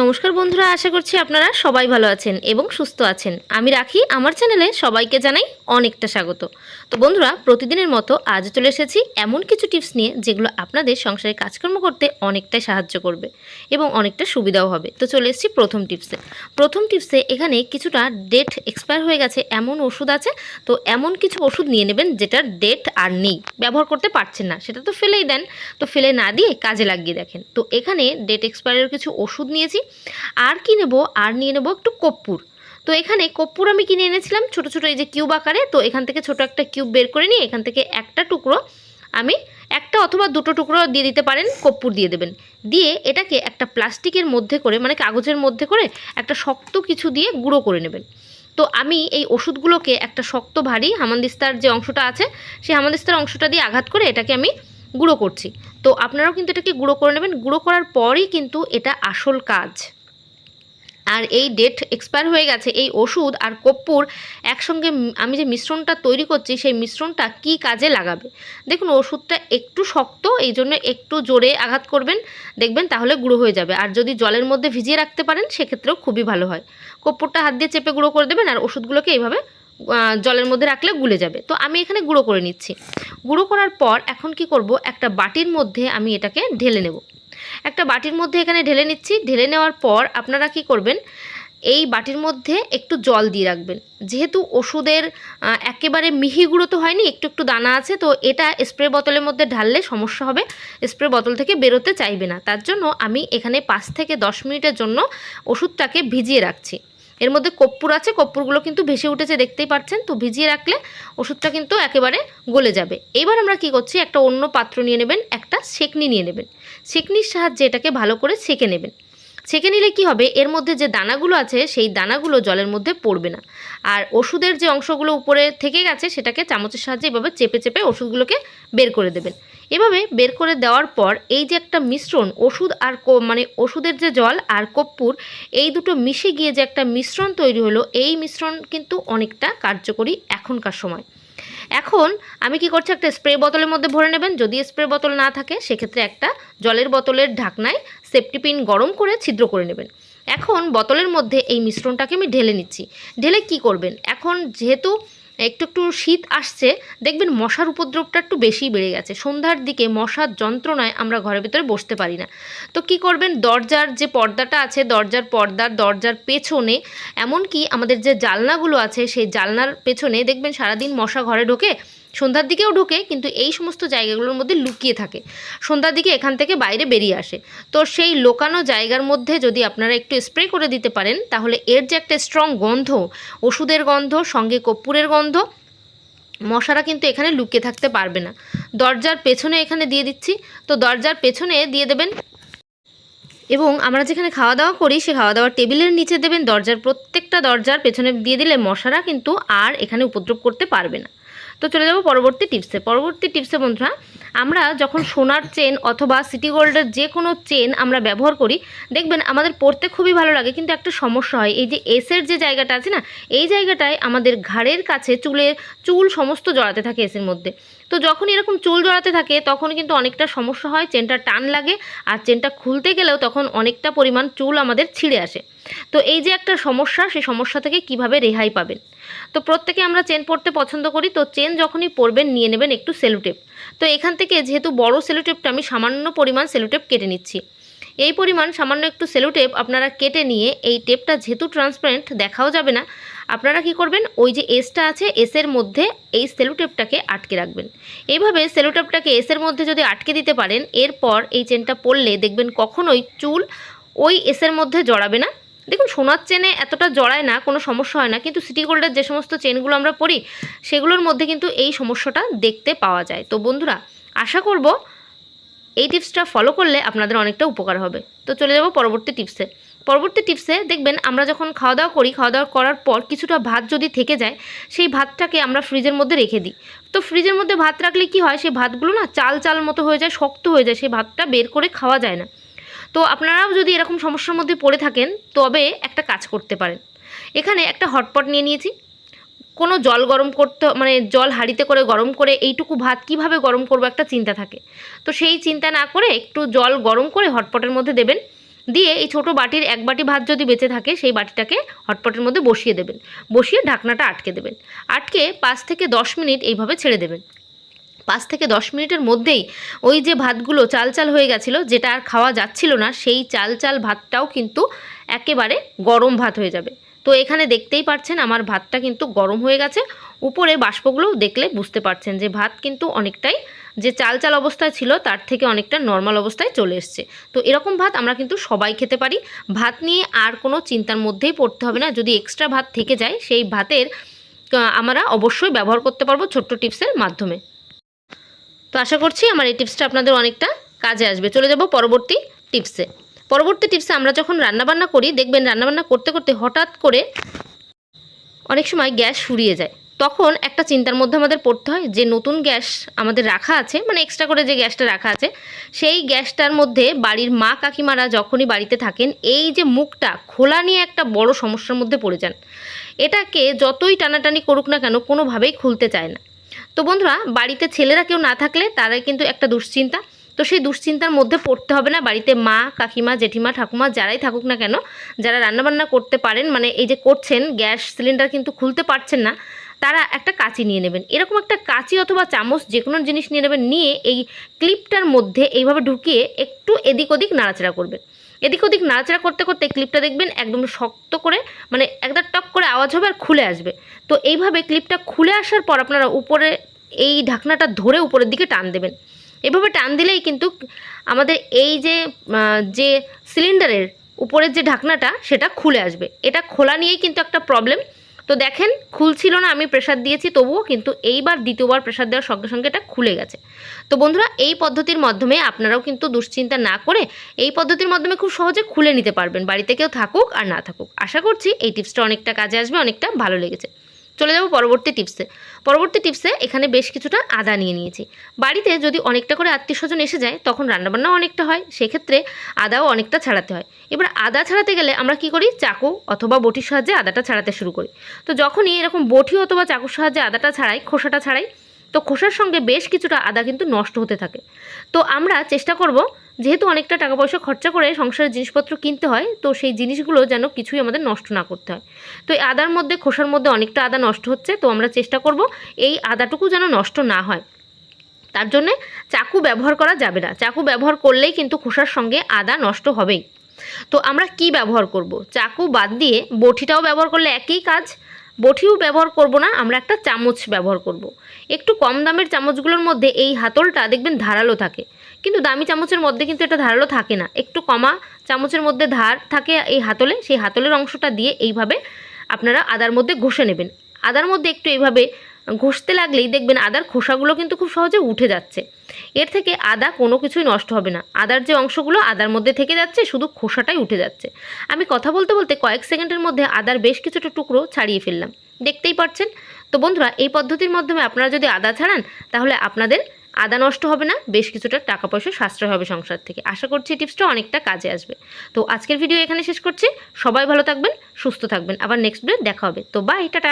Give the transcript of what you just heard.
নমস্কার বন্ধুরা, আশা করছি আপনারা সবাই ভালো আছেন এবং সুস্থ আছেন। আমি রাখি, আমার চ্যানেলে সবাইকে জানাই অনেকটা স্বাগত। তো বন্ধুরা, প্রতিদিনের মতো আজ চলে এসেছি এমন কিছু টিপস নিয়ে যেগুলো আপনাদের সংসারে কাজকর্ম করতে অনেকটাই সাহায্য করবে এবং অনেকটা সুবিধাও হবে। তো চলে এসেছি প্রথম টিপসে। প্রথম টিপসে এখানে কিছুটা ডেট এক্সপায়ার হয়ে গেছে, এমন ওষুধ আছে। তো এমন কিছু ওষুধ নিয়ে নেবেন যেটার ডেট আর নেই। ব্যবহার করতে পারছেন না, সেটা তো ফেলেই দেন। তো ফেলে না দিয়ে কাজে লাগিয়ে দেখেন। তো এখানে ডেট এক্সপায়ারের কিছু ওষুধ নিয়েছি আর কি নেব? আর নিয়ে নেব একটু কর্পূর তো এখানে কর্পূর আমি কিনে এনেছিলাম ছোট ছোট এই যে কিউব আকারে। তো এখান থেকে ছোট একটা কিউব বের করে নিয়ে এখান থেকে একটা টুকরো আমি একটা অথবা দুটো টুকরো দিয়ে দিতে পারেন কর্পূর দিয়ে দেবেন। দিয়ে এটাকে একটা প্লাস্টিকের মধ্যে করে মানে কাগজের মধ্যে করে একটা শক্ত কিছু দিয়ে গুঁড়ো করে নেবেন। তো আমি এই ওষুধগুলোকে একটা শক্ত ভারী হামানদিস্তার যে অংশটা আছে, সেই হামানদিস্তার অংশটা দিয়ে আঘাত করে এটাকে আমি গুঁড়ো করছি। তো আপনারাও কিন্তু এটাকে গুঁড়ো করে নেবেন। গুঁড়ো করার পরই কিন্তু এটা আসল কাজ। আর এই ডেট এক্সপায়ার হয়ে গেছে, এই ওষুধ আর কর্পূর একসঙ্গে আমি যে মিশ্রণটা তৈরি করছি, সেই মিশ্রণটা কি কাজে লাগাবে? দেখুন, ওষুধটা একটু শক্ত, এই জন্য একটু জোরে আঘাত করবেন, দেখবেন তাহলে গুঁড়ো হয়ে যাবে। আর যদি জলের মধ্যে ভিজিয়ে রাখতে পারেন, সেক্ষেত্রেও খুবই ভালো হয়। কর্পূরটা হাত দিয়ে চেপে গুঁড়ো করে দেবেন আর ওষুধগুলোকে এইভাবে জলের মধ্যে রাখলে গুলে যাবে। তো আমি এখানে গুঁড়ো করে নিচ্ছি। গুঁড়ো করার পর এখন কি করব? একটা বাটির মধ্যে আমি এটাকে ঢেলে নেব। একটা বাটির মধ্যে এখানে ঢেলে নিচ্ছি। ঢেলে নেওয়ার পর আপনারা কি করবেন? এই বাটির মধ্যে একটু জল দিয়ে রাখবেন। যেহেতু ওষুধের একেবারে মিহি গুঁড়ো তো হয়নি, একটু একটু দানা আছে, তো এটা স্প্রে বোতলের মধ্যে ঢাললে সমস্যা হবে। স্প্রে বোতল থেকে বেরোতে চাইবে না। তার জন্য আমি এখানে পাঁচ থেকে দশ মিনিটের জন্য ওষুধটাকে ভিজিয়ে রাখছি। এর মধ্যে কর্পূর আছে, কর্পূরগুলো কিন্তু ভেসে উঠেছে, দেখতেই পাচ্ছেন, তো ভিজিয়ে রাখলে ওষুধটা কিন্তু একেবারে গলে যাবে। এবার আমরা কি করছি, একটা অন্য পাত্র নিয়ে নেবেন, একটা সেকনি নিয়ে নেবেন। সেকনির সাহায্যে এটাকে ভালো করে সেকে নেবেন। ছেঁকে নিলে কি হবে, এর মধ্যে যে দানাগুলো আছে, সেই দানাগুলো জলের মধ্যে পড়বে না। আর ওষুধের যে অংশগুলো উপরে থেকে গেছে, সেটাকে চামচের সাহায্যে এভাবে চেপে চেপে ওষুধগুলোকে বের করে দেবেন। এভাবে বের করে দেওয়ার পর এই যে একটা মিশ্রণ, ওষুধ আর মানে ওষুধের যে জল আর কর্পূর, এই দুটো মিশে গিয়ে যে একটা মিশ্রণ তৈরি হলো, এই মিশ্রণ কিন্তু অনেকটা কার্যকরী এখনকার সময়। এখন আমি কি করছি, একটা স্প্রে বোতলের মধ্যে ভরে নেবেন। যদি স্প্রে বোতল না থাকে, সেক্ষেত্রে একটা জলের বোতলের ঢাকনায় সেফটি পিন গরম করে ছিদ্র করে নেবেন। এখন বোতলের মধ্যে এই মিশ্রণটাকে আমি ঢেলে নিচ্ছি। ঢেলে কি করবেন? এখন যেহেতু একটু একটু শীত আসছে, দেখবেন মশার উপদ্রবটা একটু বেশি বেড়ে গেছে। সন্ধ্যার দিকে মশার যন্ত্রণায় আমরা ঘরের ভিতরে বসতে পারি না। তো কি করবেন? দরজার যে পর্দাটা আছে, দরজার পর্দার দরজার পেছনে, এমনকি আমাদের যে জালনাগুলো আছে, সেই জালনার পেছনে দেখবেন সারাদিন মশা ঘরে ঢোকে সন্ধ্যার দিকেও ঢোকে কিন্তু এই সমস্ত জায়গাগুলোর মধ্যে লুকিয়ে থাকে। সন্ধ্যার দিকে এখান থেকে বাইরে বেরিয়ে আসে। তো সেই লোকানো জায়গার মধ্যে যদি আপনারা একটু স্প্রে করে দিতে পারেন, তাহলে এর যে একটা স্ট্রং গন্ধ, ওষুধের গন্ধ, সঙ্গে কর্পূরের গন্ধ, মশারা কিন্তু এখানে লুকিয়ে থাকতে পারবে না। দরজার পেছনে এখানে দিয়ে দিচ্ছি। তো দরজার পেছনে দিয়ে দেবেন এবং আমরা যেখানে খাওয়া দাওয়া করি, সে খাওয়া দাওয়ার টেবিলের নিচে দেবেন। দরজার প্রত্যেকটা দরজার পেছনে দিয়ে দিলে মশারা কিন্তু আর এখানে উপদ্রব করতে পারবে না। তো চলে যাব পরবর্তী টিপসে পরবর্তী টিপসে বন্ধুরা, আমরা যখন সোনার চেন অথবা সিটি গোল্ডের যে কোনো চেন আমরা ব্যবহার করি, দেখবেন আমাদের পরতে খুবই ভালো লাগে, কিন্তু একটা সমস্যা হয়। এই যে এসের যে জায়গাটা আছে না, এই জায়গাটায় আমাদের ঘাড়ের কাছে চুলের চুল সমস্ত জড়াতে থাকে এসের মধ্যে। তো যখন এরকম চুল জড়াতে থাকে, তখন কিন্তু অনেকটা সমস্যা হয় চেনটা টান লাগে, আর চেনটা খুলতে গেলেও তখন অনেকটা পরিমাণ চুল আমাদের ছিঁড়ে আসে। তো এই যে একটা সমস্যা, সেই সমস্যা থেকে কীভাবে রেহাই পাবেন? তো প্রত্যেকে আমরা চেন পরতে পছন্দ করি, তো চেন যখনই পরবেন, নিয়ে নেবেন একটু সেলোটেপ। তো এখান থেকে যেহেতু বড় সেলোটেপটা, আমি সামান্য পরিমাণ সেলোটেপ কেটে নিচ্ছি। এই পরিমাণ সামান্য একটু সেলোটেপ আপনারা কেটে নিয়ে, এই টেপটা যেহেতু ট্রান্সপারেন্ট দেখাও যাবে না। আপনারা কি করবেন, ওই যে এসটা আছে এসের মধ্যে এই সেলোটেপটাকে আটকে রাখবেন। এইভাবে সেলোটেপটাকে এসের মধ্যে যদি আটকে দিতে পারেন, এরপর এই চেনটা পরলে দেখবেন কখনোই চুল ওই এসের মধ্যে জড়াবে না। দেখুন, সোনার চেনে এতটা জড়ায় না, কোনো সমস্যা হয় না, কিন্তু সিটি গোল্ডের যে সমস্ত চেনগুলো আমরা পরি, সেগুলোর মধ্যে কিন্তু এই সমস্যাটা দেখতে পাওয়া যায়। তো বন্ধুরা, আশা করব এই টিপসটা ফলো করলে আপনাদের অনেকটা উপকার হবে। তো চলে যাব পরবর্তী টিপসে পরবর্তী টিপসে দেখবেন, আমরা যখন খাওয়া দাওয়া করি খাওয়া দাওয়া করার পর কিছুটা ভাত যদি থেকে যায়, সেই ভাতটাকে আমরা ফ্রিজের মধ্যে রেখে দিই। তো ফ্রিজের মধ্যে ভাত রাখলে কি হয়, সেই ভাতগুলো না চাল চাল মতো হয়ে যায়, শক্ত হয়ে যায়, সেই ভাতটা বের করে খাওয়া যায় না। তো আপনারাও যদি এরকম সমস্যার মধ্যে পড়ে থাকেন, তবে একটা কাজ করতে পারেন। এখানে একটা হটপট নিয়ে নিয়েছি। কোনো জল গরম করতে মানে জল হাঁড়িতে করে গরম করে এইটুকু ভাত কীভাবে গরম করব একটা চিন্তা থাকে। তো সেই চিন্তা না করে একটু জল গরম করে হটপটের মধ্যে দেবেন। দিয়ে এই ছোট বাটির এক বাটি ভাত যদি বেঁচে থাকে, সেই বাটিটাকে হটপটের মধ্যে বসিয়ে দেবেন। বসিয়ে ঢাকনাটা আটকে দেবেন। আটকে পাঁচ থেকে দশ মিনিট এইভাবে ছেড়ে দেবেন। পাঁচ থেকে দশ মিনিটের মধ্যেই ওই যে ভাতগুলো চাল চাল হয়ে গেছিল, যেটা আর খাওয়া যাচ্ছিল না, সেই চাল চাল ভাতটাও কিন্তু একেবারে গরম ভাত হয়ে যাবে। তো এখানে দেখতেই পাচ্ছেন আমার ভাতটা কিন্তু গরম হয়ে গেছে। উপরে বাষ্পগুলো দেখলে বুঝতে পারছেন যে ভাত কিন্তু অনেকটাই যে চাল চাল অবস্থায় ছিল, তার থেকে অনেকটা নর্মাল অবস্থায় চলে এসছে। তো এরকম ভাত আমরা কিন্তু সবাই খেতে পারি। ভাত নিয়ে আর কোনো চিন্তার মধ্যেই পড়তে হবে না। যদি এক্সট্রা ভাত থেকে যায়, সেই ভাতের আমরা অবশ্যই ব্যবহার করতে পারব ছোট্ট টিপসের মাধ্যমে। তো আশা করছি আমার এই টিপসটা আপনাদের অনেকটা কাজে আসবে। চলে যাব পরবর্তী টিপসে পরবর্তী টিপসে আমরা যখন রান্নাবান্না করি, দেখবেন রান্নাবান্না করতে করতে হঠাৎ করে অনেক সময় গ্যাস ফুরিয়ে যায়। তখন একটা চিন্তার মধ্যে আমাদের পড়তে হয় যে, নতুন গ্যাস আমাদের রাখা আছে মানে এক্সট্রা করে যে গ্যাসটা রাখা আছে, সেই গ্যাসটার মধ্যে বাড়ির মা কাকিমারা যখনই বাড়িতে থাকেন, এই যে মুখটা খোলা নিয়ে একটা বড় সমস্যার মধ্যে পড়ে যান। এটাকে যতই টানাটানি করুক না কেন, কোনোভাবেই খুলতে চায় না। তো বন্ধুরা, বাড়িতে ছেলেরা কেউ না থাকলে তারাই কিন্তু একটা দুশ্চিন্তা। তো সেই দুশ্চিন্তার মধ্যে পড়তে হবে না। বাড়িতে মা, কাকিমা, জেঠিমা, ঠাকুমা যারাই থাকুক না কেন, যারা রান্নাবান্না করতে পারেন মানে এই যে করছেন, গ্যাস সিলিন্ডার কিন্তু খুলতে পারছেন না, তারা একটা কাঁচি নিয়ে নেবেন। এরকম একটা কাঁচি অথবা চামচ যে কোনো জিনিস নিয়ে নেবেন, নিয়ে এই ক্লিপটার মধ্যে এইভাবে ঢুকিয়ে একটু এদিক ওদিক নাড়াচাড়া করবেন। এদিক ওদিক নাড়াচাড়া করতে করতে ক্লিপটা দেখবেন একদম শক্ত করে মানে একদম টক করে আওয়াজ হবে আর খুলে আসবে। তো এইভাবে ক্লিপটা খুলে আসার পর আপনারা উপরে, এই ঢাকনাটা ধরে উপরের দিকে টান দেবেন। এভাবে টান দিলেই কিন্তু আমাদের এই যে যে সিলিন্ডারের উপরের যে ঢাকনাটা, সেটা খুলে আসবে। এটা খোলা নিয়েই কিন্তু একটা প্রবলেম তো দেখেন খুলছিল না, আমি প্রেশার দিয়েছি তবুও কিন্তু এইবার দ্বিতীয়বার প্রেশার দেওয়ার সঙ্গে সঙ্গে এটা খুলে গেছে। তো বন্ধুরা, এই পদ্ধতির মাধ্যমে আপনারাও কিন্তু দুশ্চিন্তা না করে এই পদ্ধতির মাধ্যমে খুব সহজে খুলে নিতে পারবেন। বাড়িতে কেউ থাকুক আর না থাকুক। আশা করছি এই টিপসটা অনেকটা কাজে আসবে, অনেকটা ভালো লেগেছে। চলে যাব পরবর্তী টিপসে পরবর্তী টিপসে এখানে বেশ কিছুটা আদা নিয়ে নিয়েছি। বাড়িতে যদি অনেকটা করে আত্মীয় স্বজন এসে যায়, তখন রান্নাবান্নাও অনেকটা হয়, সেক্ষেত্রে আদাও অনেকটা ছাড়াতে হয়। এবার আদা ছাড়াতে গেলে আমরা কি করি? চাকু অথবা বটির সাহায্যে আদাটা ছাড়াতে শুরু করি। তো যখনই এরকম বটি অথবা চাকুর সাহায্যে আদাটা ছাড়াই, খোসাটা ছাড়াই, তো খোসার সঙ্গে বেশ কিছুটা আদা কিন্তু নষ্ট হতে থাকে। তো আমরা চেষ্টা করব যেহেতু অনেকটা টাকা পয়সা খরচা করে সংসারের জিনিসপত্র কিনতে হয়, তো সেই জিনিসগুলো যেন কিছুই আমাদের নষ্ট না করতে হয়। তো এই আদার মধ্যে, খোসার মধ্যে অনেকটা আদা নষ্ট হচ্ছে, তো আমরা চেষ্টা করব এই আদাটুকু যেন নষ্ট না হয়। তার জন্যে চাকু ব্যবহার করা যাবে না। চাকু ব্যবহার করলেই কিন্তু খোসার সঙ্গে আদা নষ্ট হবেই। তো আমরা কি ব্যবহার করব? চাকু বাদ দিয়ে বটিটাও ব্যবহার করলে একই কাজ বটিও ব্যবহার করব না, আমরা একটা চামচ ব্যবহার করব। একটু কম দামের চামচগুলোর মধ্যে এই হাতলটা দেখবেন ধারালো থাকে। কিন্তু দামি চামচের মধ্যে কিন্তু এটা ধারালো থাকে না। একটু কমা চামচের মধ্যে ধার থাকে এই হাতলে, সেই হাতলের অংশটা দিয়ে এইভাবে আপনারা আদার মধ্যে ঘষে নেবেন। আদার মধ্যে একটু এইভাবে ঘষতে লাগলেই দেখবেন আদার খোসাগুলো কিন্তু খুব সহজে উঠে যাচ্ছে। এর থেকে আদা কোনো কিছুই নষ্ট হবে না। আদার যে অংশগুলো আদার মধ্যে থেকে যাচ্ছে, শুধু খোসাটাই উঠে যাচ্ছে। আমি কথা বলতে বলতে কয়েক সেকেন্ডের মধ্যে আদার বেশ কিছুটা টুকরো ছাড়িয়ে ফেললাম। দেখতেই পাচ্ছেন তো বন্ধুরা, এই পদ্ধতির মাধ্যমে আপনারা যদি আদা ছাড়ান, তাহলে আপনাদের আদা নষ্ট হবে না, বেশ কিছুটা টাকা পয়সা সাশ্রয় হবে সংসার থেকে। আশা করছি টিপসটা অনেকটা কাজে আসবে। তো আজকের ভিডিও এখানে শেষ করছি। সবাই ভালো থাকবেন, সুস্থ থাকবেন। আবার নেক্সট ডে দেখা হবে। তো বাই টাটা।